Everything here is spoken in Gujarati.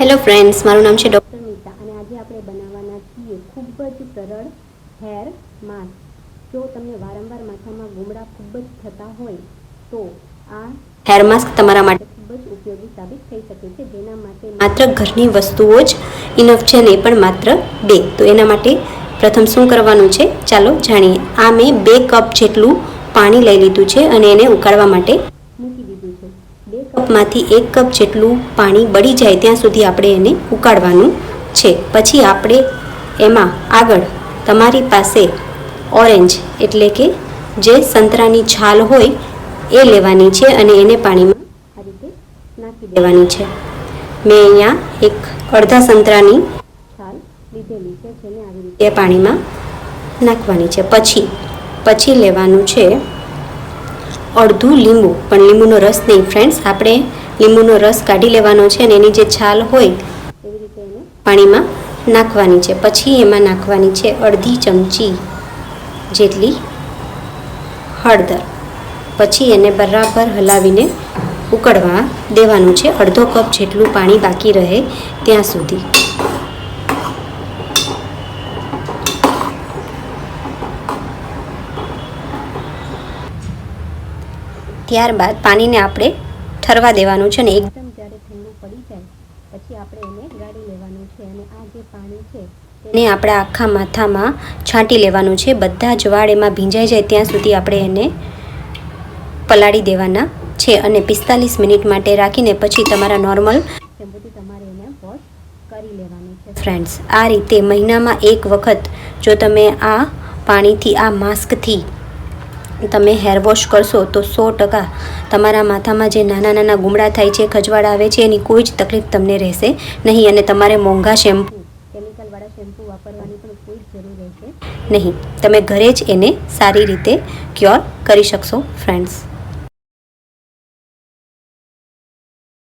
હેલો ફ્રેન્ડ્સ મારું નામ છે ડૉક્ટર મીતા અને આજે આપણે બનાવવાના છીએ ખૂબ જ સરળ હેર માસ્ક જો તમને વારંવાર માથામાં ગુમડા ખૂબ જ થતા હોય, તો આ હેર માસ્ક તમારા માટે ખૂબ જ ઉપયોગી સાબિત થઈ શકે છે. જેના માટે માત્ર ઘરની વસ્તુઓ જ ઇનફ છે ને પણ માત્ર બે. તો એના માટે પ્રથમ શું કરવાનું છે? ચાલો જાણીએ. આ મેં બે કપ જેટલું પાણી લઈ લીધું છે અને એને ઉકાળવા માટે કપમાંથી એક કપ જેટલું પાણી બળી જાય ત્યાં સુધી આપણે એને ઉકાળવાનું છે. પછી આપણે એમાં આગળ તમારી પાસે ઓરેન્જ એટલે કે જે સંતરાની છાલ હોય એ લેવાની છે અને એને પાણીમાં આ રીતે નાખી દેવાની છે. મેં અહીંયા એક અડધા સંતરાની છાલ લીધેલી છે, જેને આવી રીતે પાણીમાં નાખવાની છે. પછી પછી લેવાનું છે અડધું લીંબુ. પણ લીંબુનો રસ નહીં ફ્રેન્ડ્સ આપણે લીંબુનો રસ કાઢી લેવાનો છે અને એની જે છાલ હોય, એવી રીતે એને પાણીમાં નાખવાની છે. પછી એમાં નાખવાની છે અડધી ચમચી જેટલી હળદર. પછી એને બરાબર હલાવીને ઉકળવા દેવાનું છે. અડધો કપ જેટલું પાણી બાકી રહે ત્યાં સુધી. ત્યારબાદ પાણીને આપણે ઠરવા દેવાનું છે અને એકદમ જ્યારે ઠંડુ પડી જાય પછી આપણે એને ગાળી લેવાનું છે અને આ જે પાણી છે એને આપણે આખા માથામાં છાંટી લેવાનું છે. બધા જ વાળ એમાં ભીંજાઈ જાય ત્યાં સુધી આપણે એને પલાળી દેવાના છે અને પિસ્તાલીસ મિનિટ માટે રાખીને પછી તમારા નોર્મલ શેમ્પૂથી તમારે એને વોશ કરી લેવાનું છે. ફ્રેન્ડ્સ આ રીતે મહિનામાં એક વખત જો તમે આ પાણીથી આ માસ્કથી તમે હેર વોશ કરશો તો સો ટકા તમારા માથામાં જે નાના નાના ગુમડા થાય છે ખજવાળ આવે છે, એની કોઈ જ તકલીફ તમને રહેશે નહીં અને તમારે મોંઘા શેમ્પૂ કેમિકલવાળા શેમ્પૂ વાપરવાની પણ કોઈ જ જરૂર રહેશે નહીં. તમે ઘરે જ એને સારી રીતે ક્યોર કરી શકશો ફ્રેન્ડ્સ